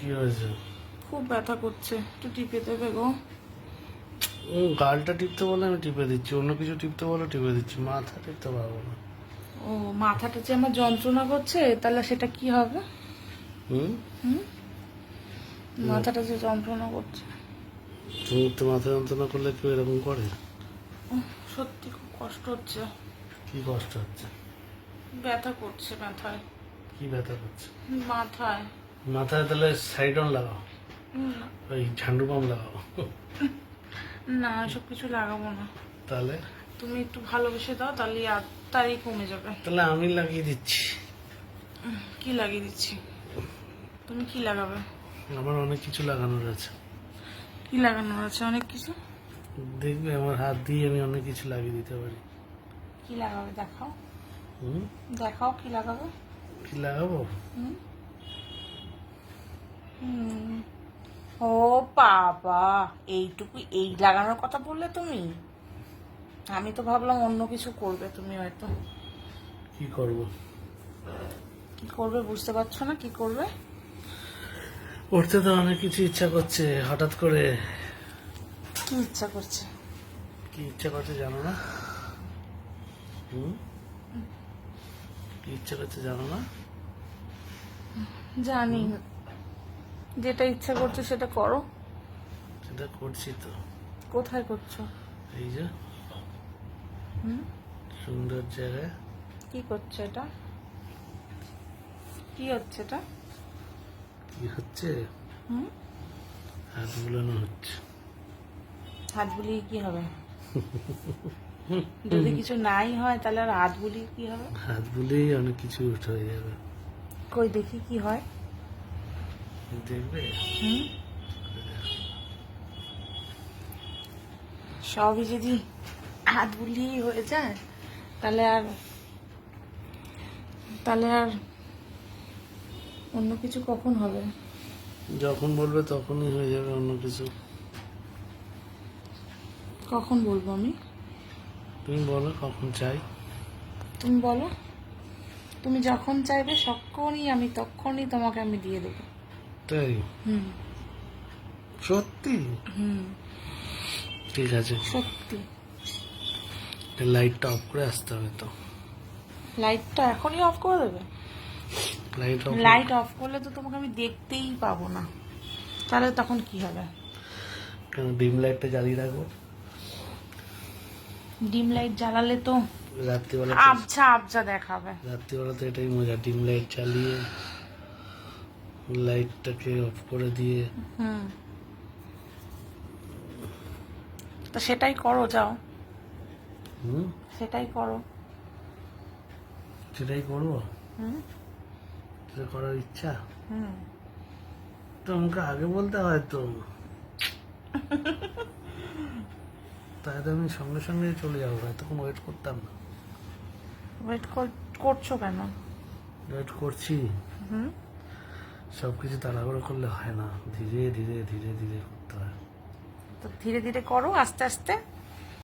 কি হয়েছে? খুব ব্যথা করছে একটু টিপে দেবে গো। ও গালটা টিপতে বলে আমি টিপে দিচ্ছি অন্য কিছু টিপতে বলে টিপে দিচ্ছি মাথা টিপতে পারব না। ও মাথাটা যে আমার যন্ত্রণা করছে তাহলে সেটা কি হবে? হুম? মাথাটা যে যন্ত্রণা করছে। তুমি তো মাথা যন্ত্রণা করলে কেউ এরকম করে? সত্যি খুব কষ্ট হচ্ছে। কি কষ্ট হচ্ছে? ব্যথা করছে মাথায়। কি ব্যথা করছে? মাথায়। মাথায় তাহলে সাইডন লাগাও। হুম, ওই ঝান্ডু পাম লাগাও। না সব কিছু লাগাবো না। তাহলে? তুমি একটু ভালোবেসে দাও তাহলে আর তারই কমে যাবে। তাহলে আমি লাগিয়ে দিচ্ছি। কি লাগিয়ে দিচ্ছি? তুমি কি লাগাবে? আমার অনেক কিছু লাগানোর আছে। কি লাগানোর আছে? অনেক কিছু? দেখবে আমার হাত দিয়ে আমি অনেক কিছু লাগিয়ে দিতে পারি। কি লাগাবে দেখাও। দেখাও কি লাগাবে। কি লাগাবো? হুম? ও বাবা এইটুকু এই লাগানোর কথা বললে তুমি? আমি তো ভাবলাম অন্য কিছু করবে তুমি হয়তো কি করব? কি করবে বুঝতে পারছ না কি করবে? করতে তো অনেক কিছু ইচ্ছা করছে হঠাৎ করে কি ইচ্ছা করছে? কি ইচ্ছা করছে জানো না? হুম? কি ইচ্ছা করছে জানো না? জানি যেটা ইচ্ছা করছে সেটা করো। সেটা করছি তো। কোথায় করছ? এই যে। সুন্দর জায়গায়। কি করছ এটা? কি হচ্ছে এটা? কি হচ্ছে? হুম? হাত বুলানো হচ্ছে। হাত বুলিয়ে কি হবে? যদি কিছু নাই হয় তাহলে আর হাত বুলিয়ে কি হবে? হাত বুলেই অনেক কিছু উঠে হয়ে যাবে। কই দেখি কি হয়। দেখবে? সবই যদি হাত বুলিয়েই হয়ে যায় তাহলে আর তাহলে আর অন্য কিছু কখন হবে? যখন বলবে তখনই হয়ে যাবে অন্য কিছু। কখন বলব আমি? তুমি বলো কখন চাই। তুমি বলো। তুমি যখন চাইবে সক্ষণই আমি তখনই তোমাকে আমি দিয়ে দেবো। তাই সত্যি? ঠিক আছে। সত্যি। লাইটটা অফ করে আসতে হবে তো। লাইটটা এখনই অফ করে দেবে? লাইট অফ লাইট অফ করলে তো তোমাকে আমি দেখতেই পাবো না। তাহলে তখন কি হবে? কেন ডিম লাইটটা জ্বালিয়ে রাখব? ডিম লাইট জ্বালালে তো রাত্রিবেলা আবছা আবছা দেখাবে। রাত্রিবেলা তো এটাই মজা ডিম লাইট চালিয়ে লাইটটাকে অফ করে দিয়ে। হুম। তো সেটাই করো যাও। হুম? সেটাই করো। সেটাই করব? হুম। সেটা করার ইচ্ছা? হুম। তো আমাকে আগে বলতে হয় তো। তাই তো আমি সঙ্গে সঙ্গে চলে যাব এতক্ষণ ওয়েট করতাম না। ওয়েট করছ কেন? ওয়েট করছি। হুম। সব কিছু তাড়াহুড়ো করলে হয় না। ধীরে ধীরে ধীরে ধীরে করতে হয়। তো ধীরে ধীরে করো, আস্তে আস্তে।